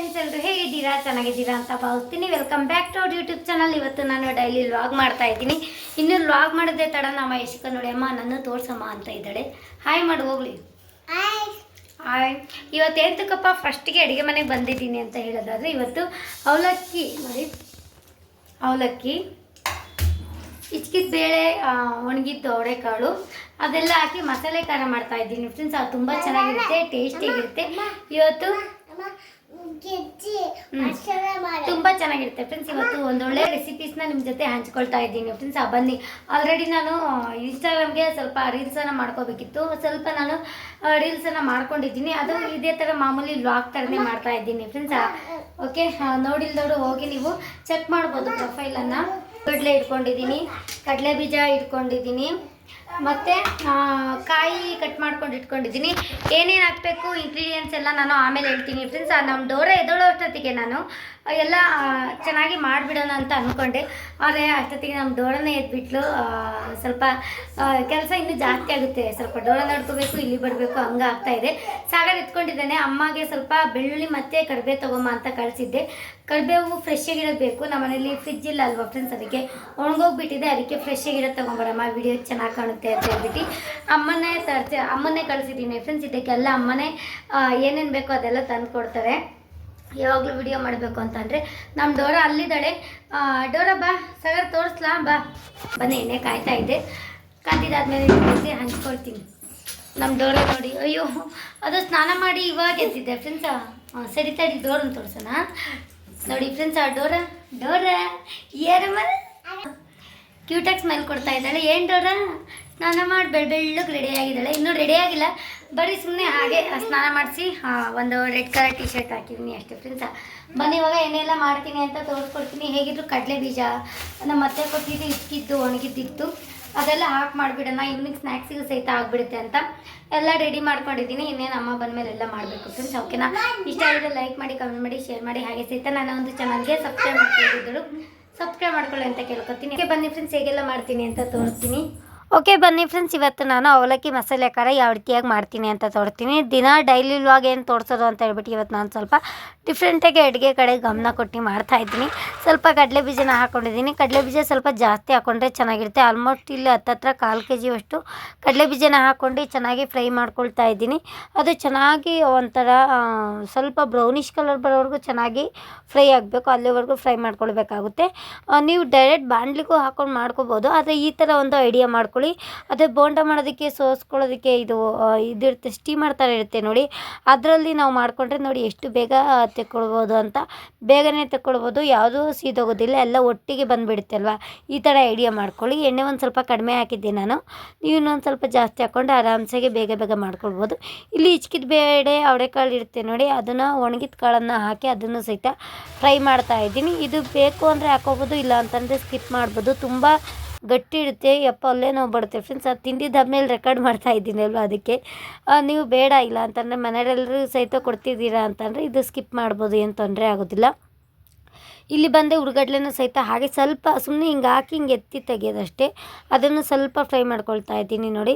Friends ಎಲ್ಲರೂ ಹೇಗಿದ್ದೀರಾ? ಚೆನ್ನಾಗಿದ್ದೀರಾ ಅಂತ ಭಾವಿಸ್ತೀನಿ. ವೆಲ್ಕಮ್ ಬ್ಯಾಕ್ ಟು ಅವ್ರ ಯೂಟ್ಯೂಬ್ ಚಾನಲ್ ಇವತ್ತು ನಾನು ಡೈಲಿ ವ್ಲಾಗ್ ಮಾಡ್ತಾ ಇದ್ದೀನಿ. ಇನ್ನು ವ್ಲಾಗ್ ಮಾಡೋದೇ ತಡ. ನಮ್ಮ ಯಶಿಕ ನೋಡಿ ಅಮ್ಮ ನನ್ನ ತೋರ್ಸಮ್ಮ ಅಂತ ಇದ್ದಾಳೆ. ಹಾಯ್ ಮಾಡಿ ಹೋಗ್ಲಿ. ಹಾಯ್ ಇವತ್ತು ಎಂತಕ್ಕಪ್ಪ ಫಸ್ಟಿಗೆ ಅಡುಗೆ ಮನೆಗೆ ಬಂದಿದ್ದೀನಿ ಅಂತ ಹೇಳೋದಾದ್ರೆ ಇವತ್ತು ಅವಲಕ್ಕಿ ನೋಡಿ. ಅವಲಕ್ಕಿ ಇಚ್ಕಿದ ಬೇಳೆ ಒಣಗಿದ್ದು ಅವರೆಕಾಳು ಅದೆಲ್ಲ ಹಾಕಿ ಮಸಾಲೆ ಖಾರ ಮಾಡ್ತಾ ಇದ್ದೀನಿ. ಫ್ರೆಂಡ್ಸ್ ಅದು ತುಂಬ ಚೆನ್ನಾಗಿರುತ್ತೆ ಟೇಸ್ಟಿಯಾಗಿರುತ್ತೆ ಇವತ್ತು ತುಂಬ ಚೆನ್ನಾಗಿರುತ್ತೆ ಫ್ರೆಂಡ್ಸ್ ಇವತ್ತು ಒಂದೊಳ್ಳೆ ರೆಸಿಪೀಸ್ನ ನಿಮ್ಮ ಜೊತೆ ಹಂಚ್ಕೊಳ್ತಾ ಇದ್ದೀನಿ ಫ್ರೆಂಡ್ಸ್ ಬನ್ನಿ. ಆಲ್ರೆಡಿ ನಾನು ಇನ್ಸ್ಟಾಗ್ರಾಮ್ಗೆ ಸ್ವಲ್ಪ ರೀಲ್ಸನ್ನು ಮಾಡ್ಕೋಬೇಕಿತ್ತು. ಸ್ವಲ್ಪ ನಾನು ರೀಲ್ಸನ್ನು ಮಾಡ್ಕೊಂಡಿದ್ದೀನಿ. ಅದು ಇದೇ ಥರ ಮಾಮೂಲಿ ವ್ಲಾಗ್ ಥರನೇ ಮಾಡ್ತಾ ಇದ್ದೀನಿ ಫ್ರೆಂಡ್ಸ್ ಓಕೆ ನೋಡಿಲ್ದವರು ಹೋಗಿ ನೀವು ಚೆಕ್ ಮಾಡ್ಬೋದು ಪ್ರೊಫೈಲನ್ನು ಕಡಲೆ ಇಟ್ಕೊಂಡಿದ್ದೀನಿ. ಕಡಲೆ ಬೀಜ ಇಟ್ಕೊಂಡಿದ್ದೀನಿ. ಮತ್ತು ಕಾಯಿ ಕಟ್ ಮಾಡ್ಕೊಂಡು ಇಟ್ಕೊಂಡಿದ್ದೀನಿ. ಏನೇನು ಹಾಕಬೇಕು ಇಂಗ್ರೀಡಿಯೆಂಟ್ಸ್ ಎಲ್ಲ ನಾನು ಆಮೇಲೆ ಹೇಳ್ತೀನಿ. ಫ್ರೆಂಡ್ಸ್ ನಮ್ಮ ಡೋರ ಅಷ್ಟೊತ್ತಿಗೆ ನಾನು ಎಲ್ಲ ಚೆನ್ನಾಗಿ ಮಾಡಿಬಿಡೋಣ ಅಂತ ಅಂದ್ಕೊಂಡೆ ಆದರೆ ಅಷ್ಟೊತ್ತಿಗೆ ನಮ್ಮ ಡೋಳನೇ ಎದ್ಬಿಟ್ಲು ಸ್ವಲ್ಪ ಕೆಲಸ ಇನ್ನೂ ಜಾಸ್ತಿ ಆಗುತ್ತೆ. ಸ್ವಲ್ಪ ಡೋಳ ನೋಡ್ಕೋಬೇಕು, ಇಲ್ಲಿ ಬರಬೇಕು, ಹಂಗೆ ಆಗ್ತಾ ಇದೆ. ಸಾಗರ್ ಎತ್ಕೊಂಡಿದ್ದಾನೆ. ಅಮ್ಮಗೆ ಸ್ವಲ್ಪ ಬೆಳ್ಳುಳ್ಳಿ ಮತ್ತೆ ಕಡಿಬೆ ತೊಗೊಮ್ಮ ಅಂತ ಕಳಿಸಿದ್ದೆ. ಕಡಿಬೇವು ಫ್ರೆಶ್ ಆಗಿರೋದು ಬೇಕು. ನಮ್ಮ ಮನೇಲಿ ಫ್ರಿಜ್ ಇಲ್ಲ ಅಲ್ವಾ ಫ್ರೆಂಡ್ಸ್ ಅದಕ್ಕೆ ಒಣಗೋಗ್ಬಿಟ್ಟಿದೆ. ಅದಕ್ಕೆ ಫ್ರೆಶ್ ಆಗಿರೋದು ತೊಗೊಂಬರಮ್ಮ. ವಿಡಿಯೋ ಚೆನ್ನಾಗಿ ಕಾಣುತ್ತೆ ಅಂತ ಹೇಳ್ಬಿಟ್ಟು ಅಮ್ಮನೇ ತರ್ಸಿ, ಅಮ್ಮನ್ನೇ ಕಳಿಸಿದ್ದೀನಿ. ಫ್ರೆಂಡ್ಸ್ ಇದಕ್ಕೆಲ್ಲ ಅಮ್ಮನೇ ಏನೇನು ಬೇಕೋ ಅದೆಲ್ಲ ತಂದು ಕೊಡ್ತಾರೆ ಯಾವಾಗಲೂ ವಿಡಿಯೋ ಮಾಡಬೇಕು ಅಂತಂದರೆ ನಮ್ಮ ಡೋರ ಅಲ್ಲಿದ್ದಾಳೆ. ಡೋರ ಬಾ, ಸಗರ್ ತೋರಿಸ್ಲಾ, ಬಾ. ಬನ್ನಿ ಎಣ್ಣೆ ಕಾಯ್ತಾ ಇದ್ದೆ. ಕಾದಿದ್ದಾದ್ಮೇಲೆ ಬಿಸಿ ಹಂಚ್ಕೊಳ್ತೀನಿ. ನಮ್ಮ ಡೋರ ನೋಡಿ, ಅಯ್ಯೋ, ಅದು ಸ್ನಾನ ಮಾಡಿ ಇವಾಗ ಎದ್ದಿದ್ದೆ. ಫ್ರೆಂಡ್ಸ ಸರಿ ತಡಿ ಡೋರನ್ನು ತೋರಿಸೋಣ. ನೋಡಿ ಫ್ರೆಂಡ್ಸ್ ಆ ಡೋರ ಡೋರ ಏರಮ್ಮ ಕ್ಯೂಟಾಗಿ ಸ್ಮೈಲ್ ಕೊಡ್ತಾ ಇದ್ದಾಳೆ. ಏನು ಡೋರ ಸ್ನಾನ ಮಾಡಿ ರೆಡಿ ಆಗಿದ್ದಾಳೆ. ಇನ್ನೂ ರೆಡಿ ಆಗಿಲ್ಲ. ಬರೀ ಸುಮ್ಮನೆ ಹಾಗೆ ಸ್ನಾನ ಮಾಡಿಸಿ ಒಂದು ರೆಡ್ ಕಲರ್ ಟಿ ಶರ್ಟ್ ಹಾಕಿದ್ದೀನಿ ಅಷ್ಟೇ ಫ್ರೆಂಡ್ಸ ಬನ್ನಿ, ಇವಾಗ ಏನೆಲ್ಲ ಮಾಡ್ತೀನಿ ಅಂತ ತೋರಿಸ್ಕೊಡ್ತೀನಿ. ಹೇಗಿದ್ರು ಕಡಲೆ ಬೀಜ, ನಮ್ಮ ಅತ್ತೆ ಕೊಟ್ಟಿದ್ದು ಇಕ್ಕಿದ್ದು ಒಣಗಿದ್ದಿತ್ತು ಅದೆಲ್ಲ ಹಾಕಿ ಮಾಡಿಬಿಡೋಣ. ಈವ್ನಿಂಗ್ ಸ್ನ್ಯಾಕ್ಸಿಗೂ ಸಹಿತ ಆಗಿಬಿಡುತ್ತೆ ಅಂತ ಎಲ್ಲ ರೆಡಿ ಮಾಡ್ಕೊಂಡಿದ್ದೀನಿ. ಇನ್ನೇನು ಅಮ್ಮ ಬಂದಮೇಲೆ ಎಲ್ಲ ಮಾಡಬೇಕು ಫ್ರೆಂಡ್ಸ್ ಓಕೆನಾ ಇಷ್ಟ ಆಗಿದ್ರೆ ಲೈಕ್ ಮಾಡಿ ಕಮೆಂಟ್ ಮಾಡಿ ಶೇರ್ ಮಾಡಿ. ಹಾಗೆ ಸಹಿತ ನಾನು ಒಂದು ಚಾನಲ್ಗೆ ಸಬ್ಸ್ಕ್ರೈಬ್ ಮಾಡ್ಕೊಂಡಿದ್ದಳು. ಸಬ್ಸ್ಕ್ರೈಬ್ ಮಾಡ್ಕೊಳ್ಳಿ ಅಂತ ಕೇಳ್ಕೊತೀನಿ. ಬನ್ನಿ ಫ್ರೆಂಡ್ಸ್ ಹೇಗೆಲ್ಲ ಮಾಡ್ತೀನಿ ಅಂತ ತೋರಿಸ್ತೀನಿ. ಓಕೆ, ಬನ್ನಿ ಫ್ರೆಂಡ್ಸ್ ಇವತ್ತು ನಾನು ಅವಲಕ್ಕಿ ಮಸಾಲೆ ಖಾರ ಯಾವ ರೀತಿಯಾಗಿ ಮಾಡ್ತೀನಿ ಅಂತ ತೋರ್ತೀನಿ ದಿನ ಡೈಲಿ ವ್ಲಾಗ್ ಏನು ತೋರಿಸೋದು ಅಂತ ಹೇಳ್ಬಿಟ್ಟು ಇವತ್ತು ನಾನು ಸ್ವಲ್ಪ ಡಿಫ್ರೆಂಟಾಗಿ ಅಡುಗೆ ಕಡೆ ಗಮನ ಕೊಟ್ಟು ಮಾಡ್ತಾ ಇದ್ದೀನಿ. ಸ್ವಲ್ಪ ಕಡಲೆ ಬೀಜನ ಹಾಕ್ಕೊಂಡಿದ್ದೀನಿ ಕಡಲೆ ಬೀಜ ಸ್ವಲ್ಪ ಜಾಸ್ತಿ ಹಾಕ್ಕೊಂಡ್ರೆ ಚೆನ್ನಾಗಿರುತ್ತೆ. ಆಲ್ಮೋಸ್ಟ್ ಇಲ್ಲಿ ಹತ್ತತ್ರ ಕಾಲು ಕೆ ಜಿಯಷ್ಟು ಕಡಲೆ ಬೀಜನ ಹಾಕ್ಕೊಂಡು ಚೆನ್ನಾಗಿ ಫ್ರೈ ಮಾಡ್ಕೊಳ್ತಾ ಇದ್ದೀನಿ. ಅದು ಚೆನ್ನಾಗಿ ಒಂಥರ ಸ್ವಲ್ಪ ಬ್ರೌನಿಷ್ ಕಲರ್ ಬರೋವರೆಗೂ ಚೆನ್ನಾಗಿ ಫ್ರೈ ಆಗಬೇಕು. ಅಲ್ಲಿವರೆಗೂ ಫ್ರೈ ಮಾಡ್ಕೊಳ್ಬೇಕಾಗುತ್ತೆ. ನೀವು ಡೈರೆಕ್ಟ್ ಬಾಣಲಿಗೂ ಹಾಕೊಂಡು ಮಾಡ್ಕೋಬೋದು. ಆದರೆ ಈ ಥರ ಒಂದು ಐಡಿಯಾ ಮಾಡ್ಕೊಳ್ಳಿ ಅದೇ ಬೋಂಡ ಮಾಡೋದಕ್ಕೆ, ಸೋಸ್ಕೊಳ್ಳೋದಕ್ಕೆ ಇದು ಇದಿರುತ್ತೆ ಸ್ಟೀಮರ್ ಥರ ಇರುತ್ತೆ ನೋಡಿ. ಅದರಲ್ಲಿ ನಾವು ಮಾಡಿಕೊಂಡ್ರೆ ನೋಡಿ ಎಷ್ಟು ಬೇಗ ತೆಕ್ಕೊಳ್ಬೋದು ಅಂತ. ಬೇಗನೆ ತೆಕ್ಕೊಳ್ಬೋದು, ಯಾವುದೂ ಸೀದೋಗೋದಿಲ್ಲ, ಎಲ್ಲ ಒಟ್ಟಿಗೆ ಬಂದುಬಿಡುತ್ತೆ ಅಲ್ವಾ? ಈ ಥರ ಐಡಿಯಾ ಮಾಡ್ಕೊಳ್ಳಿ. ಎಣ್ಣೆ ಒಂದು ಸ್ವಲ್ಪ ಕಡಿಮೆ ಹಾಕಿದ್ದೆ ನಾನು. ನೀವು ಇನ್ನೊಂದು ಸ್ವಲ್ಪ ಜಾಸ್ತಿ ಹಾಕ್ಕೊಂಡು ಆರಾಮ್ಸಾಗಿ ಬೇಗ ಬೇಗ ಮಾಡ್ಕೊಳ್ಬೋದು. ಇಲ್ಲಿ ಇಚ್ಕಿದ ಬೇಳೆ ಅವರೆಕಾಳು ಇರುತ್ತೆ ನೋಡಿ, ಅದನ್ನು ಒಣಗಿದ ಕಾಳನ್ನು ಹಾಕಿ ಅದನ್ನು ಸಹಿತ ಫ್ರೈ ಮಾಡ್ತಾ ಇದ್ದೀನಿ. ಇದು ಬೇಕು ಅಂದರೆ ಹಾಕೋಬೋದು, ಇಲ್ಲ ಅಂತಂದರೆ ಸ್ಕಿಪ್ ಮಾಡ್ಬೋದು. ತುಂಬ ಗಟ್ಟಿ ಇಡುತ್ತೆ ಯಪ್ಪ, ಅಲ್ಲೇ ನೋವು ಬರುತ್ತೆ ಫ್ರೆಂಡ್ಸ್ ಅದು ತಿಂದಿದ್ದಾದ್ಮೇಲೆ ರೆಕಾರ್ಡ್ ಮಾಡ್ತಾ ಇದ್ದೀನಿ ಅಲ್ವಾ ಅದಕ್ಕೆ? ನೀವು ಬೇಡ ಇಲ್ಲ ಅಂತಂದರೆ ಮನೆಯವರೆಲ್ಲರೂ ಸಹಿತ ಕೊಡ್ತಿದ್ದೀರಾ ಅಂತಂದರೆ ಇದು ಸ್ಕಿಪ್ ಮಾಡ್ಬೋದು, ಏನು ತೊಂದರೆ ಆಗೋದಿಲ್ಲ. ಇಲ್ಲಿ ಬಂದೆ ಹುಡುಗಡ್ಲೆನೂ ಸಹಿತ ಹಾಗೆ ಸ್ವಲ್ಪ ಸುಮ್ಮನೆ ಹಿಂಗೆ ಹಾಕಿ ಹಿಂಗೆ ಎತ್ತಿ ತೆಗೆಯೋದಷ್ಟೇ. ಅದನ್ನು ಸ್ವಲ್ಪ ಫ್ರೈ ಮಾಡ್ಕೊಳ್ತಾ ಇದ್ದೀನಿ ನೋಡಿ.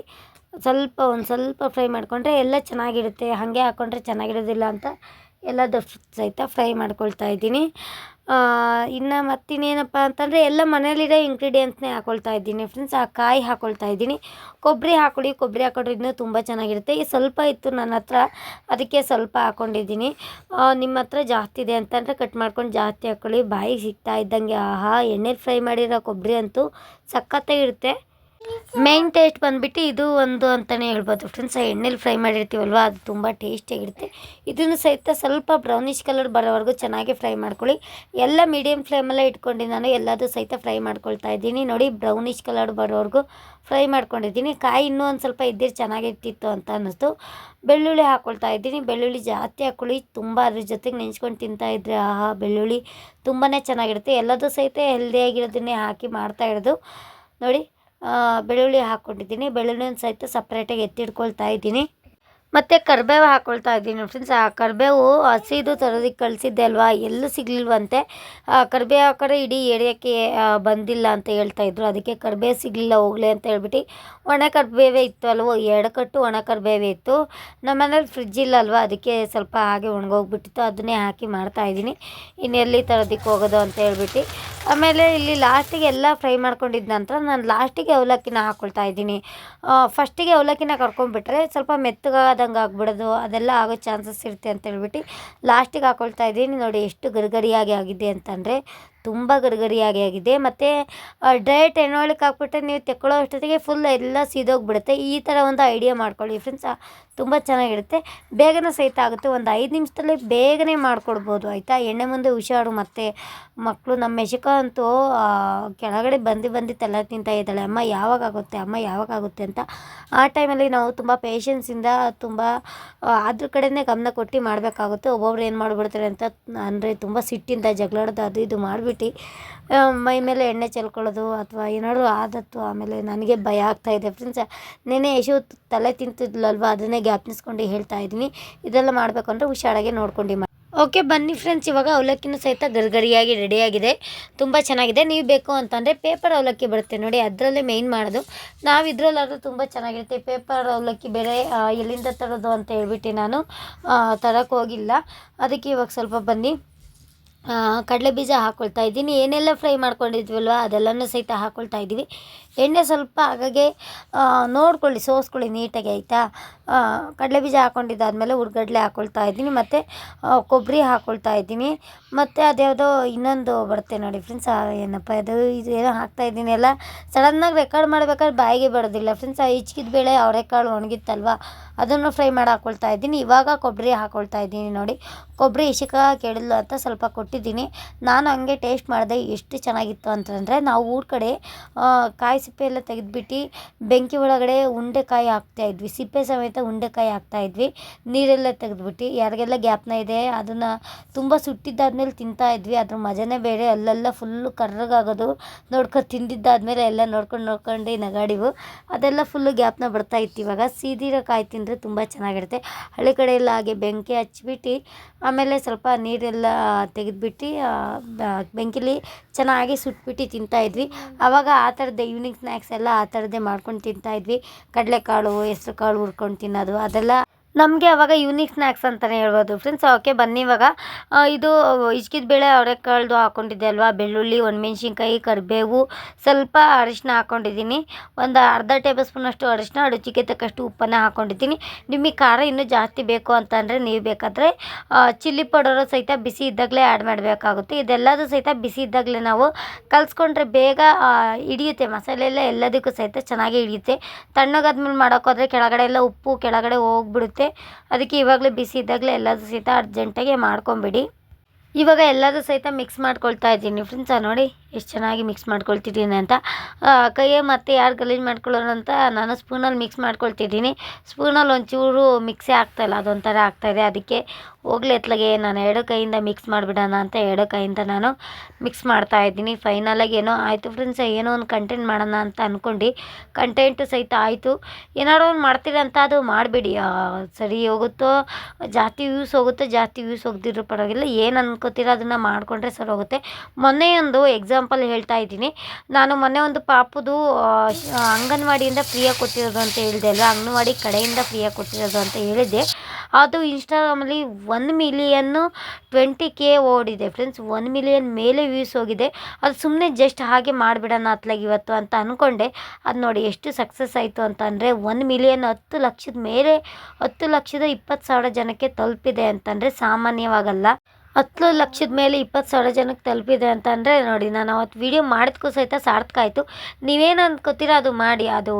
ಸ್ವಲ್ಪ, ಒಂದು ಸ್ವಲ್ಪ ಫ್ರೈ ಮಾಡಿಕೊಂಡ್ರೆ ಎಲ್ಲ ಚೆನ್ನಾಗಿರುತ್ತೆ. ಹಾಗೆ ಹಾಕ್ಕೊಂಡ್ರೆ ಚೆನ್ನಾಗಿರೋದಿಲ್ಲ ಅಂತ ಎಲ್ಲದ ಸಹಿತ ಫ್ರೈ ಮಾಡ್ಕೊಳ್ತಾ ಇದ್ದೀನಿ. ಇನ್ನು ಮತ್ತಿನ್ನೇನಪ್ಪ ಅಂತಂದರೆ ಎಲ್ಲ ಮನೇಲಿರೋ ಇಂಗ್ರೀಡಿಯೆಂಟ್ಸ್ನೇ ಹಾಕೊಳ್ತಾ ಇದ್ದೀನಿ ಫ್ರೆಂಡ್ಸ್ ಆ ಕಾಯಿ ಹಾಕೊಳ್ತಾ ಇದ್ದೀನಿ. ಕೊಬ್ಬರಿ ಹಾಕೊಳ್ಳಿ ಕೊಬ್ಬರಿ ಇನ್ನೂ ತುಂಬ ಚೆನ್ನಾಗಿರುತ್ತೆ. ಈ ಸ್ವಲ್ಪ ಇತ್ತು ನನ್ನ ಹತ್ರ ಅದಕ್ಕೆ ಸ್ವಲ್ಪ ಹಾಕ್ಕೊಂಡಿದ್ದೀನಿ ಆ, ನಿಮ್ಮ ಹತ್ರ ಜಾಸ್ತಿ ಇದೆ ಅಂತಂದರೆ ಕಟ್ ಮಾಡ್ಕೊಂಡು ಜಾಸ್ತಿ ಹಾಕ್ಕೊಳ್ಳಿ ಬಾಯಿಗೆ ಸಿಗ್ತಾ ಇದ್ದಂಗೆ ಆಹಾ ಎಣ್ಣೆಲಿ ಫ್ರೈ ಮಾಡಿರೋ ಕೊಬ್ಬರಿ ಅಂತೂ ಸಖತ್ತಾಗಿರುತ್ತೆ. ಮೇನ್ ಟೇಸ್ಟ್ ಬಂದುಬಿಟ್ಟು ಇದು ಒಂದು ಅಂತಲೇ ಹೇಳ್ಬೋದು. ಫ್ರೆಂಡ್ಸ್ ಎಣ್ಣೆಲಿ ಫ್ರೈ ಮಾಡಿರ್ತೀವಲ್ವ? ಅದು ತುಂಬ ಟೇಸ್ಟಿಯಾಗಿರುತ್ತೆ ಇದನ್ನು ಸಹಿತ ಸ್ವಲ್ಪ ಬ್ರೌನಿಷ್ ಕಲರ್ ಬರೋವರೆಗೂ ಚೆನ್ನಾಗಿ ಫ್ರೈ ಮಾಡ್ಕೊಳ್ಳಿ. ಎಲ್ಲ ಮೀಡಿಯಮ್ ಫ್ಲೇಮಲ್ಲೇ ಇಟ್ಕೊಂಡು ನಾನು ಎಲ್ಲದೂ ಸಹಿತ ಫ್ರೈ ಮಾಡ್ಕೊಳ್ತಾ ಇದ್ದೀನಿ. ನೋಡಿ ಬ್ರೌನಿಷ್ ಕಲರ್ ಬರೋವರೆಗೂ ಫ್ರೈ ಮಾಡ್ಕೊಂಡಿದ್ದೀನಿ. ಕಾಯಿ ಇನ್ನೂ ಒಂದು ಸ್ವಲ್ಪ ಇದ್ದಿರು ಚೆನ್ನಾಗಿರ್ತಿತ್ತು ಅಂತ ಅನ್ನಿಸ್ತು. ಬೆಳ್ಳುಳ್ಳಿ ಹಾಕ್ಕೊಳ್ತಾ ಇದ್ದೀನಿ. ಬೆಳ್ಳುಳ್ಳಿ ಜಾಸ್ತಿ ಹಾಕ್ಕೊಳ್ಳಿ ತುಂಬ ಅದ್ರ ಜೊತೆಗೆ ನೆಂಚ್ಕೊಂಡು ತಿಂತಾ ಇದ್ರೆ ಆಹಾ, ಬೆಳ್ಳುಳ್ಳಿ ತುಂಬಾ ಚೆನ್ನಾಗಿರುತ್ತೆ. ಎಲ್ಲದೂ ಸಹಿತ ಹೆಲ್ದಿಯಾಗಿರೋದನ್ನೇ ಹಾಕಿ ಮಾಡ್ತಾ ಇರೋದು. ನೋಡಿ ಬೆಳ್ಳುಳ್ಳಿ ಹಾಕ್ಕೊಂಡಿದ್ದೀನಿ. ಬೆಳ್ಳುಳ್ಳಿನ ಸಹಿತ ಸಪ್ರೇಟಾಗಿ ಎತ್ತಿಟ್ಕೊಳ್ತಾ ಇದ್ದೀನಿ. ಮತ್ತು ಕರ್ಬೇವು ಹಾಕ್ಕೊಳ್ತಾ ಇದ್ದೀನಿ ಫ್ರೆಂಡ್ಸ್ ಆ ಕರಿಬೇವು ಹಸಿದು ತರೋದಕ್ಕೆ ಕಳಿಸಿದ್ದೆ ಅಲ್ವಾ? ಎಲ್ಲೂ ಸಿಗಲಿಲ್ವಂತೆ. ಕರಿಬೇವು ಕಡೆ ಇಡೀ ಏರಿಯಾಕ್ಕೆ ಆ, ಬಂದಿಲ್ಲ ಅಂತ ಹೇಳ್ತಾ ಇದ್ರು. ಅದಕ್ಕೆ ಕರಿಬೇವು ಸಿಗಲಿಲ್ಲ ಹೋಗ್ಲಿ ಅಂತ ಹೇಳ್ಬಿಟ್ಟು ಒಣ ಕರಿಬೇವೇ ಇತ್ತು ಅಲ್ವೋ? ಎರಡು ಕಟ್ಟು ಒಣ ಕರಿಬೇವೇ ಇತ್ತು. ನಮ್ಮ ಮನೇಲಿ ಫ್ರಿಜ್ ಇಲ್ಲ ಅಲ್ವಾ? ಅದಕ್ಕೆ ಸ್ವಲ್ಪ ಹಾಗೆ ಒಣಗೋಗ್ಬಿಟ್ಟಿತ್ತು. ಅದನ್ನೇ ಹಾಕಿ ಮಾಡ್ತಾ ಇದ್ದೀನಿ. ಇನ್ನು ಎಲ್ಲಿ ತರೋದಕ್ಕೆ ಹೋಗೋದು ಅಂತ ಹೇಳ್ಬಿಟ್ಟು. ಆಮೇಲೆ ಇಲ್ಲಿ ಲಾಸ್ಟಿಗೆ ಎಲ್ಲ ಫ್ರೈ ಮಾಡ್ಕೊಂಡಿದ್ದ ನಂತರ ನಾನು ಲಾಸ್ಟಿಗೆ ಅವಲಕ್ಕಿನ ಹಾಕ್ಕೊಳ್ತಾ ಇದ್ದೀನಿ. ಫಸ್ಟಿಗೆ ಅವಲಕ್ಕಿನ ಕರ್ಕೊಂಡ್ಬಿಟ್ರೆ ಸ್ವಲ್ಪ ಮೆತ್ತಗಾದಂಗೆ ಆಗ್ಬಿಡೋದು, ಅದೆಲ್ಲ ಆಗೋ ಚಾನ್ಸಸ್ ಇರುತ್ತೆ ಅಂತ ಹೇಳ್ಬಿಟ್ಟು ಲಾಸ್ಟಿಗೆ ಹಾಕ್ಕೊಳ್ತಾ ಇದ್ದೀನಿ. ನೋಡಿ, ಎಷ್ಟು ಗರಿಗರಿಯಾಗಿ ಆಗಿದೆ ಅಂತಂದರೆ ತುಂಬ ಗರಿಗರಿಯಾಗಿ ಆಗಿದೆ. ಮತ್ತು ಡೈರೆಕ್ಟ್ ಎಣ್ಣೊಳಕ್ಕೆ ಹಾಕ್ಬಿಟ್ರೆ ನೀವು ತೆಕ್ಕೊಳ್ಳೋ ಅಷ್ಟೊತ್ತಿಗೆ ಫುಲ್ ಎಲ್ಲ ಸೀದೋಗ್ಬಿಡುತ್ತೆ. ಈ ಥರ ಒಂದು ಐಡಿಯಾ ಮಾಡ್ಕೊಳ್ಳಿ ಫ್ರೆಂಡ್ಸ್ ತುಂಬ ಚೆನ್ನಾಗಿರುತ್ತೆ. ಬೇಗನೆ ಸಹಿತ ಆಗುತ್ತೆ. ಒಂದು ಐದು ನಿಮಿಷದಲ್ಲಿ ಬೇಗನೆ ಮಾಡಿಕೊಡ್ಬೋದು, ಆಯಿತಾ? ಎಣ್ಣೆ ಮುಂದೆ ಹುಷಾರು ಮತ್ತು ಮಕ್ಕಳು ನಮ್ಮ ಮೆಷಿಕ ಅಂತೂ ಕೆಳಗಡೆ ಬಂದು ಬಂದು ತಲೆ ತಿಂತಾ ಇದ್ದಾಳೆ. ಅಮ್ಮ, ಯಾವಾಗ ಆಗುತ್ತೆ? ಅಮ್ಮ, ಯಾವಾಗ ಆಗುತ್ತೆ? ಅಂತ. ಆ ಟೈಮಲ್ಲಿ ನಾವು ತುಂಬ ಪೇಷನ್ಸಿಂದ ತುಂಬ ಅದ್ರ ಕಡೆಯೇ ಗಮನ ಕೊಟ್ಟು ಮಾಡಬೇಕಾಗುತ್ತೆ. ಒಬ್ಬೊಬ್ರು ಏನು ಮಾಡಿಬಿಡ್ತಾರೆ ಅಂತ ಅಂದರೆ ತುಂಬ ಸಿಟ್ಟಿಂದ ಜಗಳಾಡೋದು ಅದು ಇದು ಮಾಡಿಬಿಟ್ಟು ಮೈ ಮೇಲೆ ಎಣ್ಣೆ ಚೆಲ್ಕೊಳ್ಳೋದು ಅಥವಾ ಏನಾದರೂ ಆದತ್ತು ಆಮೇಲೆ ನನಗೆ ಭಯ ಆಗ್ತಾಯಿದೆ ಫ್ರೆಂಡ್ಸ್ ನೆನೆ ಯಶು ತಲೆ ತಿಂತಿದ್ಲಲ್ವ? ಅದನ್ನೇ ಜ್ಞಾಪನಿಸ್ಕೊಂಡು ಹೇಳ್ತಾ ಇದ್ದೀನಿ. ಇದೆಲ್ಲ ಮಾಡಬೇಕು ಅಂದರೆ ಹುಷಾರಾಗೆ ನೋಡ್ಕೊಂಡು ಮಾಡಿ ಓಕೆ, ಬನ್ನಿ ಫ್ರೆಂಡ್ಸ್, ಇವಾಗ ಅವಲಕ್ಕಿನೂ ಸಹಿತ ಗರಿಗರಿಯಾಗಿ ರೆಡಿಯಾಗಿದೆ. ತುಂಬ ಚೆನ್ನಾಗಿದೆ. ನೀವು ಬೇಕು ಅಂತಂದರೆ ಪೇಪರ್ ಅವಲಕ್ಕಿ ಬರುತ್ತೆ ನೋಡಿ, ಅದರಲ್ಲೇ ಮೇಯ್ನ್ ಮಾಡೋದು. ನಾವು ಇದರಲ್ಲಾದರೂ ತುಂಬ ಚೆನ್ನಾಗಿರುತ್ತೆ. ಪೇಪರ್ ಅವಲಕ್ಕಿ ಬೇರೆ ಎಲ್ಲಿಂದ ತರೋದು ಅಂತ ಹೇಳ್ಬಿಟ್ಟು ನಾನು ತರೋಕ್ಕೋಗಿಲ್ಲ ಅದಕ್ಕೆ ಇವಾಗ ಸ್ವಲ್ಪ ಬನ್ನಿ. ಕಡಲೆ ಬೀಜ ಹಾಕ್ಕೊಳ್ತಾ ಇದ್ದೀನಿ. ಏನೆಲ್ಲ ಫ್ರೈ ಮಾಡ್ಕೊಂಡಿದ್ವಲ್ವ ಅದೆಲ್ಲನೂ ಸಹಿತ ಹಾಕ್ಕೊಳ್ತಾ ಇದ್ದೀವಿ. ಎಣ್ಣೆ ಸ್ವಲ್ಪ ಹಾಗಾಗಿ ಆ, ನೋಡ್ಕೊಳ್ಳಿ ಸೋಸ್ಕೊಳ್ಳಿ ನೀಟಾಗಿ ಆಯಿತಾ? ಕಡಲೆ ಬೀಜ ಹಾಕ್ಕೊಂಡಿದ್ದಾದಮೇಲೆ ಹುರ್ಗಡ್ಲೆ ಹಾಕ್ಕೊಳ್ತಾ ಇದ್ದೀನಿ ಮತ್ತು ಕೊಬ್ಬರಿ ಹಾಕ್ಕೊಳ್ತಾ ಇದ್ದೀನಿ. ಮತ್ತು ಅದ್ಯಾವುದೋ ಇನ್ನೊಂದು ಬರುತ್ತೆ ನೋಡಿ ಫ್ರೆಂಡ್ಸ್ ಏನಪ್ಪ ಅದು ಇದು ಏನೋ ಹಾಕ್ತಾ ಇದ್ದೀನಿ ಎಲ್ಲ ಸಡನ್ನಾಗಿ ರೆಕಾರ್ಡ್ ಮಾಡ್ಬೇಕಾದ್ರೆ ಬಾಯಿಗೆ ಬರೋದಿಲ್ಲ ಫ್ರೆಂಡ್ಸ್ ಆ ಹಿಚ್ಕಿದ ಬೇಳೆ ಅವರೆಕಾಳು ಒಣಗಿತ್ತಲ್ವ ಅದನ್ನು ಫ್ರೈ ಮಾಡಿ ಹಾಕ್ಕೊಳ್ತಾ ಇದ್ದೀನಿ. ಇವಾಗ ಕೊಬ್ಬರಿ ಹಾಕ್ಕೊಳ್ತಾ ಇದ್ದೀನಿ ನೋಡಿ. ಕೊಬ್ಬರಿ ಇಶಿಕ ಕೆಡಲು ಅಂತ ಸ್ವಲ್ಪ ಕೊಟ್ಟಿದ್ದೀನಿ. ನಾನು ಹಂಗೆ ಟೇಸ್ಟ್ ಮಾಡಿದೆ. ಎಷ್ಟು ಚೆನ್ನಾಗಿತ್ತು ಅಂತಂದರೆ ನಾವು ಊರ ಕಡೆ ಕಾಯಿ ಸಿಪ್ಪೆ ಎಲ್ಲ ತೆಗೆದ್ಬಿಟ್ಟು ಬೆಂಕಿ ಒಳಗಡೆ ಉಂಡೆಕಾಯಿ ಹಾಕ್ತಾ ಇದ್ವಿ. ಸಿಪ್ಪೆ ಸಮೇತ ಉಂಡೆಕಾಯಿ ಹಾಕ್ತಾ ಇದ್ವಿ. ನೀರೆಲ್ಲ ತೆಗೆದ್ಬಿಟ್ಟು ಯಾರಿಗೆಲ್ಲ ಗ್ಯಾಪ್ನ ಇದೆ ಅದನ್ನು ತುಂಬ ಸುಟ್ಟಿದ್ದಾದ್ಮೇಲೆ ತಿಂತಾ ಇದ್ವಿ. ಅದ್ರ ಮಜನೇ ಬೇರೆ. ಅಲ್ಲೆಲ್ಲ ಫುಲ್ಲು ಕರ್ರಗಾಗೋದು. ನೋಡ್ಕೊಂಡು ತಿಂದಿದ್ದಾದ್ಮೇಲೆ ಎಲ್ಲ ನೋಡ್ಕೊಂಡು ನೋಡ್ಕೊಂಡು ನಗಾಡಿವು. ಅದೆಲ್ಲ ಫುಲ್ಲು ಗ್ಯಾಪ್ನ ಬರ್ತಾ ಇತ್ತು ಇವಾಗ. ಸೀದಿರೋ ಕಾಯಿ ತಿಂದರೆ ತುಂಬ ಚೆನ್ನಾಗಿರುತ್ತೆ. ಹಳ್ಳಿ ಕಡೆ ಹಾಗೆ ಬೆಂಕಿ ಹಚ್ಬಿಟ್ಟು ಆಮೇಲೆ ಸ್ವಲ್ಪ ನೀರೆಲ್ಲ ತೆಗೆದ್ಬಿಟ್ಟು ಬೆಂಕಿಲಿ ಚೆನ್ನಾಗಿ ಸುಟ್ಬಿಟ್ಟು ತಿಂತಾ ಇದ್ವಿ. ಆವಾಗ ಆ ಥರದ್ದೇ ಈವ್ನಿಂಗ್ ಸ್ನ್ಯಾಕ್ಸ್ ಎಲ್ಲ ಆ ಥರದ್ದೇ ಮಾಡ್ಕೊಂಡು ತಿಂತಾ ಇದ್ವಿ. ಕಡಲೆಕಾಳು ಹೆಸ್ರು ಕಾಳು ಹುರ್ಕೊಂಡು ತಿನ್ನೋದು, ಅದೆಲ್ಲ ನಮಗೆ ಅವಾಗ ಯೂನಿಕ್ ಸ್ನ್ಯಾಕ್ಸ್ ಅಂತಲೇ ಹೇಳ್ಬೋದು. ಫ್ರೆಂಡ್ಸ್ ಓಕೆ ಬನ್ನಿ ಇವಾಗ. ಇದು ಇಚ್ಕಿದ ಬೇಳೆ ಅವರೆಕಾಳ್ದು ಹಾಕ್ಕೊಂಡಿದ್ದೆ ಅಲ್ವಾ? ಬೆಳ್ಳುಳ್ಳಿ, ಒಣಮೆಣ್ಸಿನ್ಕಾಯಿ, ಕರಿಬೇವು, ಸ್ವಲ್ಪ ಅರಿಶಿನ ಹಾಕ್ಕೊಂಡಿದ್ದೀನಿ ಒಂದು ಅರ್ಧ ಟೇಬಲ್ ಸ್ಪೂನಷ್ಟು ಅರಿಶಿನ ರುಚಿಗೆ ತಕ್ಕಷ್ಟು ಉಪ್ಪನ್ನು ಹಾಕ್ಕೊಂಡಿದ್ದೀನಿ ನಿಮಗೆ ಖಾರ ಇನ್ನೂ ಜಾಸ್ತಿ ಬೇಕು ಅಂತಂದರೆ ನೀವು ಬೇಕಾದರೆ ಚಿಲ್ಲಿ ಪೌಡರು ಸಹಿತ ಬಿಸಿ ಇದ್ದಾಗಲೇ ಆ್ಯಡ್ ಮಾಡಬೇಕಾಗುತ್ತೆ. ಇದೆಲ್ಲದೂ ಸಹಿತ ಬಿಸಿ ಇದ್ದಾಗಲೇ ನಾವು ಕಲಿಸ್ಕೊಂಡ್ರೆ ಬೇಗ ಹಿಡಿಯುತ್ತೆ. ಮಸಾಲೆ ಎಲ್ಲ ಎಲ್ಲದಕ್ಕೂ ಸಹಿತ ಚೆನ್ನಾಗಿ ಹಿಡಿಯುತ್ತೆ. ತಣ್ಣಗಾದ್ಮೇಲೆ ಮಾಡೋಕ್ಕೋದ್ರೆ ಕೆಳಗಡೆ ಎಲ್ಲ ಉಪ್ಪು ಕೆಳಗಡೆ ಹೋಗ್ಬಿಡುತ್ತೆ. ಅದಕ್ಕೆ ಇವಾಗಲೇ ಬಿಸಿ ಇದ್ದಾಗಲೇ ಎಲ್ಲದೂ ಸಹಿತ ಅರ್ಜೆಂಟಾಗಿ ಮಾಡ್ಕೊಂಬಿಡಿ. ಇವಾಗ ಎಲ್ಲದೂ ಸಹಿತ ಮಿಕ್ಸ್ ಮಾಡ್ಕೊಳ್ತಾ ಇದ್ದೀನಿ ಫ್ರೆಂಡ್ಸ್ ನೋಡಿ. ಎಷ್ಟು ಚೆನ್ನಾಗಿ ಮಿಕ್ಸ್ ಮಾಡ್ಕೊಳ್ತಿದ್ದೀನಿ ಅಂತ. ಕೈಯೇ ಮತ್ತೆ ಯಾರು ಗಲೀಜು ಮಾಡ್ಕೊಳ್ಳೋರು ಅಂತ ನಾನು ಸ್ಪೂನಲ್ಲಿ ಮಿಕ್ಸ್ ಮಾಡ್ಕೊಳ್ತಿದ್ದೀನಿ. ಸ್ಪೂನಲ್ಲಿ ಒಂಚೂರು ಮಿಕ್ಸೇ ಆಗ್ತಾಯಿಲ್ಲ ಅದೊಂಥರ ಆಗ್ತಾಯಿದೆ ಅದಕ್ಕೆ ಹೋಗ್ಲಿ ಎತ್ಲಾಗೆ, ನಾನು ಎರಡು ಕೈಯಿಂದ ಮಿಕ್ಸ್ ಮಾಡಿಬಿಡೋಣ ಅಂತ ಎರಡು ಕೈಯಿಂದ ನಾನು ಮಿಕ್ಸ್ ಮಾಡ್ತಾ ಇದ್ದೀನಿ. ಫೈನಲಾಗಿ ಏನೋ ಆಯಿತು ಫ್ರೆಂಡ್ಸ್ ಏನೋ ಒಂದು ಕಂಟೆಂಟ್ ಮಾಡೋಣ ಅಂತ ಅಂದ್ಕೊಂಡು ಕಂಟೆಂಟು ಸಹಿತ ಆಯಿತು. ಏನಾದ್ರು ಒಂದು ಮಾಡ್ತೀರ ಅಂತ ಅದು ಮಾಡಿಬಿಡಿ. ಸರಿ ಹೋಗುತ್ತೋ, ಜಾಸ್ತಿ ವ್ಯೂಸ್ ಹೋಗುತ್ತೋ, ಜಾಸ್ತಿ ವ್ಯೂಸ್ ಹೋಗ್ದಿರೋ ಪರವಾಗಿಲ್ಲ. ಏನು ಅನ್ಕೋತೀರ ಅದನ್ನು ಮಾಡಿಕೊಂಡ್ರೆ ಸರಿ ಹೋಗುತ್ತೆ. ಮೊನ್ನೆ ಒಂದು ಎಕ್ಸಾಂಪಲ್ ಹೇಳ್ತಾ ಇದ್ದೀನಿ. ನಾನು ಮೊನ್ನೆ ಒಂದು ಪಾಪುದು ಅಂಗನವಾಡಿಯಿಂದ ಫ್ರೀಯಾಗಿ ಕೊಟ್ಟಿರೋದು ಅಂತ ಹೇಳಿದೆ ಅಲ್ವಾ? ಅಂಗನವಾಡಿ ಕಡೆಯಿಂದ ಫ್ರೀಯಾಗಿ ಕೊಟ್ಟಿರೋದು ಅಂತ ಹೇಳಿದ್ದೆ. ಅದು ಇನ್ಸ್ಟಾಗ್ರಾಮಲ್ಲಿ ಒನ್ ಮಿಲಿಯನ್ನು ಟ್ವೆಂಟಿ ಕೆ ಓಡಿದೆ ಫ್ರೆಂಡ್ಸ್ ಒನ್ ಮಿಲಿಯನ್ ಮೇಲೆ ವ್ಯೂಸ್ ಹೋಗಿದೆ. ಅದು ಸುಮ್ಮನೆ ಜಸ್ಟ್ ಹಾಗೆ ಮಾಡಿಬಿಡೋಣ ಅತ್ಲಾಗ ಇವತ್ತು ಅಂತ ಅಂದ್ಕೊಂಡೆ ಅದು ನೋಡಿ ಎಷ್ಟು ಸಕ್ಸಸ್ ಆಯಿತು ಅಂತಂದರೆ ಒನ್ ಮಿಲಿಯನ್ ಹತ್ತು ಲಕ್ಷದ ಮೇಲೆ, ಹತ್ತು ಲಕ್ಷದ ಇಪ್ಪತ್ತು ಸಾವಿರ ಜನಕ್ಕೆ ತಲುಪಿದೆ ಅಂತಂದರೆ ಸಾಮಾನ್ಯವಾಗಲ್ಲ. ಹತ್ತು ಲಕ್ಷದ ಮೇಲೆ ಇಪ್ಪತ್ತು ಸಾವಿರ ಜನಕ್ಕೆ ತಲುಪಿದೆ ಅಂತಂದರೆ ನೋಡಿ, ನಾನು ಅವತ್ತು ವೀಡಿಯೋ ಮಾಡಿದ್ಕೂ ಸಹಿತ ಸಾರ್ಥಕ ಆಯಿತು. ನೀವೇನು ಅಂದ್ಕೋತೀರ ಅದು ಮಾಡಿ. ಅದು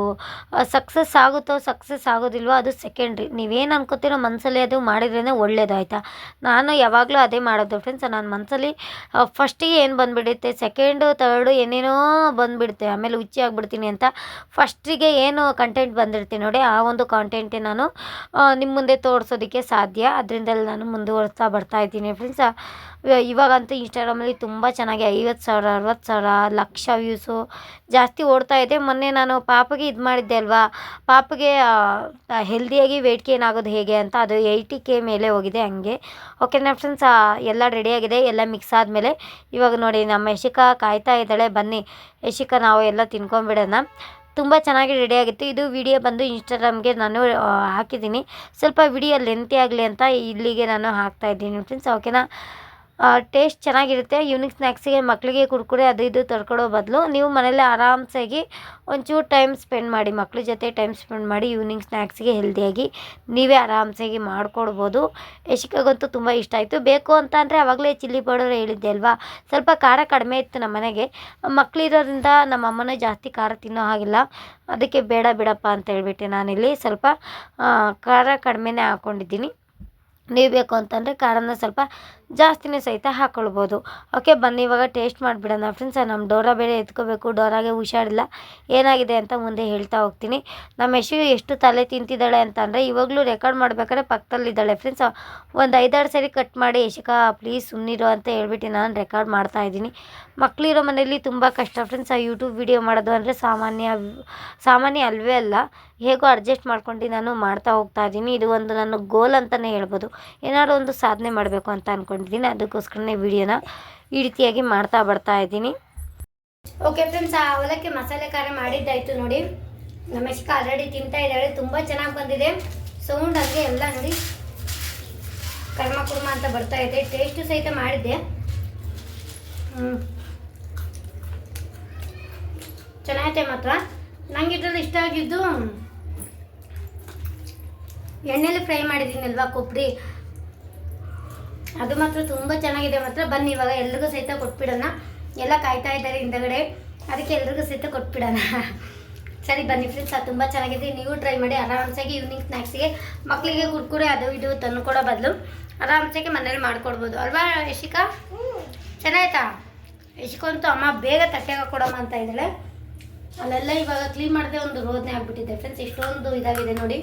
ಸಕ್ಸಸ್ ಆಗುತ್ತೋ ಸಕ್ಸಸ್ ಆಗೋದಿಲ್ವೋ ಅದು ಸೆಕೆಂಡ್ರಿ ನೀವೇನು ಅನ್ಕೋತೀರೋ ಮನಸ್ಸಲ್ಲಿ ಅದು ಮಾಡಿದ್ರೇ ಒಳ್ಳೇದು ಆಯಿತಾ? ನಾನು ಯಾವಾಗಲೂ ಅದೇ ಮಾಡೋದು ಫ್ರೆಂಡ್ಸ್ ನಾನು ಮನಸ್ಸಲ್ಲಿ ಫಸ್ಟಿಗೆ ಏನು ಬಂದುಬಿಡುತ್ತೆ ಸೆಕೆಂಡು ತರ್ಡು ಏನೇನೋ ಬಂದುಬಿಡುತ್ತೆ. ಆಮೇಲೆ ಹುಚ್ಚಿ ಆಗಿಬಿಡ್ತೀನಿ ಅಂತ ಫಸ್ಟಿಗೆ ಏನು ಕಂಟೆಂಟ್ ಬಂದಿರ್ತೀನಿ ನೋಡಿ, ಆ ಒಂದು ಕಾಂಟೆಂಟೇ ನಾನು ನಿಮ್ಮ ಮುಂದೆ ತೋರಿಸೋದಕ್ಕೆ ಸಾಧ್ಯ. ಅದರಿಂದಲೇ ನಾನು ಮುಂದುವರಿಸ್ತಾ ಬರ್ತಾ ಇದ್ದೀನಿ ಫ್ರೆಂಡ್ಸ್ ಇವಾಗಂತೂ ಇನ್ಸ್ಟಾಗ್ರಾಮಲ್ಲಿ ತುಂಬ ಚೆನ್ನಾಗಿ ಐವತ್ತು ಸಾವಿರ, ಅರವತ್ತು ಸಾವಿರ, ಲಕ್ಷ ವ್ಯೂಸು ಜಾಸ್ತಿ ಓಡ್ತಾ ಇದೆ. ಮೊನ್ನೆ ನಾನು ಪಾಪಗೆ ಇದು ಮಾಡಿದ್ದೆ ಅಲ್ವಾ? ಪಾಪಗೆ ಹೆಲ್ದಿಯಾಗಿ ವೆಯ್ಟ್ ಗೇನ್ ಆಗೋದು ಹೇಗೆ ಅಂತ ಅದು ಏಯ್ಟಿ ಕೆ ಮೇಲೆ ಹೋಗಿದೆ ಹಂಗೆ. ಓಕೆನಾ ಫ್ರೆಂಡ್ಸ್ ಎಲ್ಲ ರೆಡಿಯಾಗಿದೆ ಎಲ್ಲ ಮಿಕ್ಸ್ ಆದಮೇಲೆ ಇವಾಗ ನೋಡಿ ನಮ್ಮ ಯಶಿಕಾ ಕಾಯ್ತಾ ಇದ್ದಾಳೆ. ಬನ್ನಿ, ಯಶಿಕಾ, ನಾವು ಎಲ್ಲ ತಿನ್ಕೊಂಬಿಡೋಣ ತುಂಬ ಚೆನ್ನಾಗಿ ರೆಡಿಯಾಗಿತ್ತು ಇದು ವಿಡಿಯೋ ಬಂದು ಇನ್ಸ್ಟಾಗ್ರಾಮ್ಗೆ ನಾನು ಹಾಕಿದ್ದೀನಿ. ಸ್ವಲ್ಪ ವಿಡಿಯೋ ಲೆಂತಿ ಆಗಲಿ ಅಂತ ಇಲ್ಲಿಗೆ ನಾನು ಹಾಕ್ತಾ ಇದ್ದೀನಿ ಫ್ರೆಂಡ್ಸ್ ಓಕೆನಾ ಟೇಸ್ಟ್ ಚೆನ್ನಾಗಿರುತ್ತೆ. ಈವ್ನಿಂಗ್ ಸ್ನ್ಯಾಕ್ಸಿಗೆ ಮಕ್ಕಳಿಗೆ ಕುರ್ಕುರೆ ಅದು ಇದು ತಡ್ಕೊಡೋ ಬದಲು ನೀವು ಮನೇಲಿ ಆರಾಮ್ಸಾಗಿ ಒಂಚೂರು ಟೈಮ್ ಸ್ಪೆಂಡ್ ಮಾಡಿ, ಮಕ್ಳ ಜೊತೆ ಟೈಮ್ ಸ್ಪೆಂಡ್ ಮಾಡಿ ಈವ್ನಿಂಗ್ ಸ್ನ್ಯಾಕ್ಸಿಗೆ ಹೆಲ್ದಿಯಾಗಿ ನೀವೇ ಆರಾಮ್ಸಾಗಿ ಮಾಡ್ಕೊಡ್ಬೋದು. ಯಶಿಕಾಗಂತೂ ತುಂಬ ಇಷ್ಟ ಆಯಿತು. ಬೇಕು ಅಂತ ಅಂದರೆ ಆವಾಗಲೇ ಚಿಲ್ಲಿ ಪೌಡರ್ ಹೇಳಿದ್ದೆ ಅಲ್ವಾ? ಸ್ವಲ್ಪ ಖಾರ ಕಡಿಮೆ ಇತ್ತು ನಮ್ಮ ಮನೆಗೆ. ಮಕ್ಕಳಿರೋದ್ರಿಂದ ನಮ್ಮ ಅಮ್ಮನೇ ಜಾಸ್ತಿ ಖಾರ ತಿನ್ನೋ ಹಾಗಿಲ್ಲ. ಅದಕ್ಕೆ ಬೇಡ ಬಿಡಪ್ಪ ಅಂತ ಹೇಳಿಬಿಟ್ಟೆ ನಾನಿಲ್ಲಿ. ಸ್ವಲ್ಪ ಖಾರ ಕಡಿಮೆನೇ ಹಾಕ್ಕೊಂಡಿದ್ದೀನಿ ನೀವು ಬೇಕು ಅಂತಂದರೆ ಖಾರನ ಸ್ವಲ್ಪ ಜಾಸ್ತಿನೇ ಸಹಿತ ಹಾಕ್ಕೊಳ್ಬೋದು ಓಕೆ ಬನ್ನಿ, ಇವಾಗ ಟೇಸ್ಟ್ ಮಾಡಿಬಿಡೋಣ. ಫ್ರೆಂಡ್ಸ್ ನಮ್ಮ ಡೋರಾ ಬೇರೆ ಎತ್ಕೋಬೇಕು. ಡೋರಾಗೆ ಹುಷಾರಿಲ್ಲ. ಏನಾಗಿದೆ ಅಂತ ಮುಂದೆ ಹೇಳ್ತಾ ಹೋಗ್ತೀನಿ. ನಮ್ಮ ಯಶು ಎಷ್ಟು ತಲೆ ತಿಂತಿದ್ದಾಳೆ ಅಂತ ಅಂದರೆ ಇವಾಗಲೂ ರೆಕಾರ್ಡ್ ಮಾಡಬೇಕಾದ್ರೆ ಪಕ್ಕದಲ್ಲಿದ್ದಾಳೆ. ಫ್ರೆಂಡ್ಸ್ ಒಂದು ಐದಾರು ಸರಿ ಕಟ್ ಮಾಡಿ, ಯಶಿಕಾ ಪ್ಲೀಸ್ ಸುಮ್ಮನಿರು ಅಂತ ಹೇಳ್ಬಿಟ್ಟು ನಾನು ರೆಕಾರ್ಡ್ ಮಾಡ್ತಾ ಇದ್ದೀನಿ. ಮಕ್ಕಳಿರೋ ಮನೆಯಲ್ಲಿ ತುಂಬ ಕಷ್ಟ. ಫ್ರೆಂಡ್ಸ್ ಆ ಯೂಟ್ಯೂಬ್ ವಿಡಿಯೋ ಮಾಡೋದು ಅಂದರೆ ಸಾಮಾನ್ಯ ಸಾಮಾನ್ಯ ಅಲ್ವೇ ಅಲ್ಲ. ಹೇಗೋ ಅಡ್ಜಸ್ಟ್ ಮಾಡ್ಕೊಂಡು ನಾನು ಮಾಡ್ತಾ ಹೋಗ್ತಾ ಇದ್ದೀನಿ. ಇದು ಒಂದು ನನ್ನ ಗೋಲ್ ಅಂತಲೇ ಹೇಳ್ಬೋದು. ಏನಾದ್ರು ಒಂದು ಸಾಧನೆ ಮಾಡಬೇಕು ಅಂತ ಅಂದ್ಕೊಂಡಿದ್ದೀನಿ ಅದಕ್ಕೋಸ್ಕರನೇ ವಿಡಿಯೋನ ಈ ರೀತಿಯಾಗಿ ಮಾಡ್ತಾ ಬರ್ತಾ ಇದ್ದೀನಿ. ಓಕೆ ಫ್ರೆಂಡ್ಸ್ ಆ ಅವಲಕ್ಕಿ ಮಸಾಲೆ ಖಾರ ಮಾಡಿದ್ದಾಯಿತು ನೋಡಿ. ನಮ್ಮ ಯಶಿಕ ಆಲ್ರೆಡಿ ತಿಂತಾ ಇದ್ದಾಳೆ. ತುಂಬ ಚೆನ್ನಾಗಿ ಬಂದಿದೆ. ಸೌಂಡ್ ಹಾಗೆ ಎಲ್ಲ ನೋಡಿ. ಕರ್ಮ ಕುರ್ಮ ಅಂತ ಬರ್ತಾ ಇದೆ. ಟೇಸ್ಟು ಸಹಿತ ಮಾಡಿದ್ದೆ. ಚೆನ್ನಾಗೈತೆ ಮಾತ್ರ. ನಂಗೆ ಇದರಲ್ಲಿ ಇಷ್ಟ ಆಗಿದ್ದು ಎಣ್ಣೆಲಿ ಫ್ರೈ ಮಾಡಿದ್ದೀನಲ್ವಾ ಕೊಬ್ಬರಿ ಅದು ಮಾತ್ರ ತುಂಬ ಚೆನ್ನಾಗಿದೆ ಮಾತ್ರ. ಬನ್ನಿ, ಇವಾಗ ಎಲ್ರಿಗೂ ಸಹಿತ ಕೊಟ್ಬಿಡೋಣ. ಎಲ್ಲ ಕಾಯ್ತಾ ಇದ್ದಾರೆ ಹಿಂದಗಡೆ. ಅದಕ್ಕೆ ಎಲ್ರಿಗೂ ಸಹಿತ ಕೊಟ್ಬಿಡೋಣ. ಸರಿ, ಬನ್ನಿ ಫ್ರೆಂಡ್ಸ್ ಅದು ತುಂಬ ಚೆನ್ನಾಗಿದೆ. ನೀವು ಟ್ರೈ ಮಾಡಿ ಆರಾಮ್ಸಾಗಿ ಈವ್ನಿಂಗ್ ಸ್ನ್ಯಾಕ್ಸಿಗೆ ಮಕ್ಕಳಿಗೆ ಕುರ್ಕುರೆ ಅದು ಇದು ತಂದು ಕೊಡೋ ಬದಲು. ಆರಾಮ್ಸಾಗಿ ಮನೇಲಿ ಮಾಡ್ಕೊಡ್ಬೋದು. ಅಲ್ವಾ, ಯಶಿಕಾ? ಚೆನ್ನಾಯ್ತಾ? ಯಶಿಕಂತೂ ಅಮ್ಮ ಬೇಗ ತಟ್ಟೆಗೆ ಕೊಡಮ್ಮ ಅಂತ ಇದ್ದಾಳೆ. ಅಲ್ಲೆಲ್ಲ ಇವಾಗ ಕ್ಲೀನ್ ಮಾಡಿದೆ ಒಂದು ರೋದನೆ ಆಗ್ಬಿಟ್ಟಿದೆ. ಫ್ರೆಂಡ್ಸ್ ಇಷ್ಟೊಂದು ಇದಾಗಿದೆ ನೋಡಿ.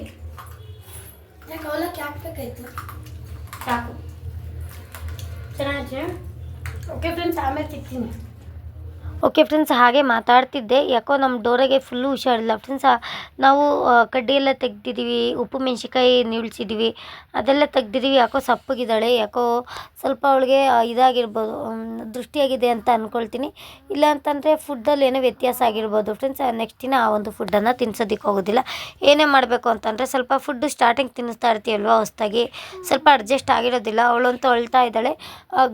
ಯಾಕೆ ಅವಲಕ್ಕಿ ಹಾಕ್ಬೇಕಾಯ್ತು ಸಾಕು. ಚೆನ್ನಾಗಿದೆ. ಓಕೆ ಫ್ರೆಂಡ್ಸ್ ಆಮೇಲೆ ಓಕೆ ಫ್ರೆಂಡ್ಸ್ ಹಾಗೆ ಮಾತಾಡ್ತಿದ್ದೆ. ಯಾಕೋ ನಮ್ಮ ಡೋರಿಗೆ ಫುಲ್ಲು ಹುಷಾರಿಲ್ಲ. ಫ್ರೆಂಡ್ಸ್ ನಾವು ಕಡ್ಡಿ ಎಲ್ಲ ತೆಗ್ದಿದ್ದೀವಿ ಉಪ್ಪು ಮೆಣಸಿಕಾಯಿ ನಿಲ್ಸಿದ್ದೀವಿ. ಅದೆಲ್ಲ ತೆಗ್ದಿದ್ದೀವಿ. ಯಾಕೋ ಸಪ್ಪಗಿದ್ದಾಳೆ. ಯಾಕೋ ಸ್ವಲ್ಪ ಅವಳಿಗೆ ಇದಾಗಿರ್ಬೋದು. ದೃಷ್ಟಿಯಾಗಿದೆ ಅಂತ ಅಂದ್ಕೊಳ್ತೀನಿ ಇಲ್ಲ ಅಂತಂದರೆ ಫುಡ್ಡಲ್ಲಿ ಏನೋ ವ್ಯತ್ಯಾಸ ಆಗಿರ್ಬೋದು ಫ್ರೆಂಡ್ಸ್ ನೆಕ್ಸ್ಟ್ ದಿನ ಆ ಒಂದು ಫುಡ್ಡನ್ನು ತಿನ್ಸೋದಕ್ಕೆ ಹೋಗೋದಿಲ್ಲ. ಏನೇ ಮಾಡಬೇಕು ಅಂತಂದರೆ ಸ್ವಲ್ಪ ಫುಡ್ಡು ಸ್ಟಾರ್ಟಿಂಗ್ ತಿನ್ನಿಸ್ತಾ ಇರ್ತೀವಲ್ವ ಹೊಸ್ದಾಗಿ ಸ್ವಲ್ಪ ಅಡ್ಜಸ್ಟ್ ಆಗಿರೋದಿಲ್ಲ. ಅವಳಂತೂ ಅಳ್ತಾ ಇದ್ದಾಳೆ.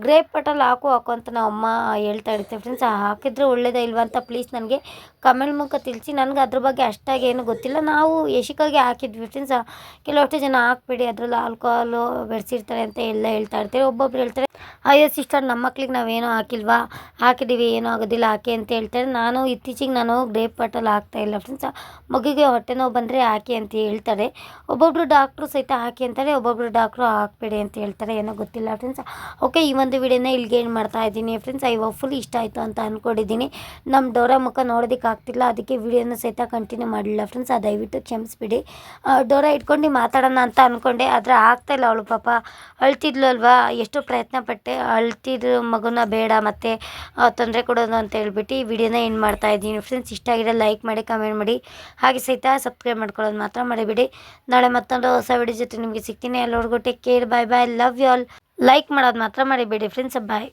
ಗ್ರೇಪ್ ಪಟಲ್ ಹಾಕು ಹಾಕು ಅಂತ ನಮ್ಮ ಅಮ್ಮ ಹೇಳ್ತಾ ಇರ್ತೀವಿ ಫ್ರೆಂಡ್ಸ್ ಹಾಕಿದ್ರೆ ಒಳ್ಳೇದೇ ಇಲ್ವಾ ಅಂತ ಪ್ಲೀಸ್ ನನಗೆ ಕಮೆಂಟ್ ಮುಖ ತಿಳಿಸಿ ನನಗೆ ಅದ್ರ ಬಗ್ಗೆ ಅಷ್ಟಾಗಿ ಏನು ಗೊತ್ತಿಲ್ಲ. ನಾವು ಯಶಿಕಾಗೆ ಹಾಕಿದ್ವಿ ಫ್ರೆಂಡ್ಸ್ ಕೆಲವಷ್ಟು ಜನ ಹಾಕ್ಬೇಡಿ, ಅದರಲ್ಲಿ ಆಲ್ಕೋಹಾಲು ಬೆಳೆಸಿರ್ತಾರೆ ಅಂತ ಎಲ್ಲ ಹೇಳ್ತಾ ಇರ್ತಾರೆ. ಒಬ್ಬೊಬ್ರು ಹೇಳ್ತಾರೆ, ಅಯ್ಯೋ ಸಿಸ್ಟರ್ ನಮ್ಮ ಮಕ್ಳಿಗೆ ನಾವೇನೋ ಹಾಕಿಲ್ವಾ? ಹಾಕಿದ್ದೀವಿ ಏನೂ ಆಗೋದಿಲ್ಲ, ಹಾಕಿ ಅಂತ ಹೇಳ್ತಾರೆ. ನಾನು ಇತ್ತೀಚೆಗೆ ನಾನು ಗ್ರೇಪ್ ಪಟಲ್ ಹಾಕ್ತಾ ಇಲ್ಲ ಫ್ರೆಂಡ್ಸ್ ಮಗುಗೆ ಹೊಟ್ಟೆ ನೋವು ಬಂದರೆ ಹಾಕಿ ಅಂತ ಹೇಳ್ತಾರೆ. ಒಬ್ಬೊಬ್ರು ಡಾಕ್ಟ್ರು ಸಹಿತ ಹಾಕಿ ಅಂತಾರೆ, ಒಬ್ಬೊಬ್ರು ಡಾಕ್ಟ್ರು ಹಾಕ್ಬೇಡಿ ಅಂತ ಹೇಳ್ತಾರೆ. ಏನೋ ಗೊತ್ತಿಲ್ಲ ಫ್ರೆಂಡ್ಸ್ ಓಕೆ ಈ ಒಂದು ವಿಡಿಯೋನ ಇಲ್ಲಿಗೆ ಏನು ಮಾಡ್ತಾ ಇದ್ದೀನಿ ಫ್ರೆಂಡ್ಸ್ ಐ ಫುಲ್ ಇಷ್ಟ ಆಯಿತು ಅಂತ ಅಂದ್ಕೊಂಡಿದ್ದೀನಿ ನಮ್ಮ ಡೋರ ಮುಖ ನೋಡೋದಕ್ಕೆ ಆಗ್ತಿಲ್ಲ ಅದಕ್ಕೆ ವಿಡಿಯೋನ ಸಹಿತ ಕಂಟಿನ್ಯೂ ಮಾಡಲಿಲ್ಲ ಫ್ರೆಂಡ್ಸ್ ಅದು ದಯವಿಟ್ಟು ಕ್ಷಮಿಸ್ಬಿಡಿ. ದೂರ ಡೋರಾ ಇಟ್ಕೊಂಡು ಮಾತಾಡೋಣ ಅಂತ ಅಂದ್ಕೊಂಡೆ ಆದರೆ ಆಗ್ತಾಯಿಲ್ಲ ಅವಳು ಪಾಪ. ಅಳ್ತಿದ್ಲು ಅಲ್ವಾ? ಎಷ್ಟು ಪ್ರಯತ್ನ ಪಟ್ಟೆ. ಅಳ್ತಿದ್ರು ಮಗುನ ಬೇಡ, ಮತ್ತು ತೊಂದರೆ ಕೊಡೋದು ಅಂತ ಹೇಳ್ಬಿಟ್ಟು ಈ ವಿಡಿಯೋನ ಏನು ಮಾಡ್ತಾ ಇದ್ದೀನಿ. ಫ್ರೆಂಡ್ಸ್ ಇಷ್ಟ ಆಗಿರೋ ಲೈಕ್ ಮಾಡಿ ಕಮೆಂಟ್ ಮಾಡಿ. ಹಾಗೆ ಸಹಿತ ಸಬ್ಸ್ಕ್ರೈಬ್ ಮಾಡ್ಕೊಳ್ಳೋದು ಮಾತ್ರ ಮಾಡಿಬಿಡಿ ನಾಳೆ ಮತ್ತೊಂದು ಹೊಸ ವಿಡಿಯೋ ಜೊತೆ ನಿಮಗೆ ಸಿಗ್ತೀನಿ. ಎಲ್ಲರಿಗೂ take care bye bye love you all like ಮಾಡೋದು ಮಾತ್ರ ಮಾಡಿಬಿಡಿ ಫ್ರೆಂಡ್ಸ್ ಬಾಯ್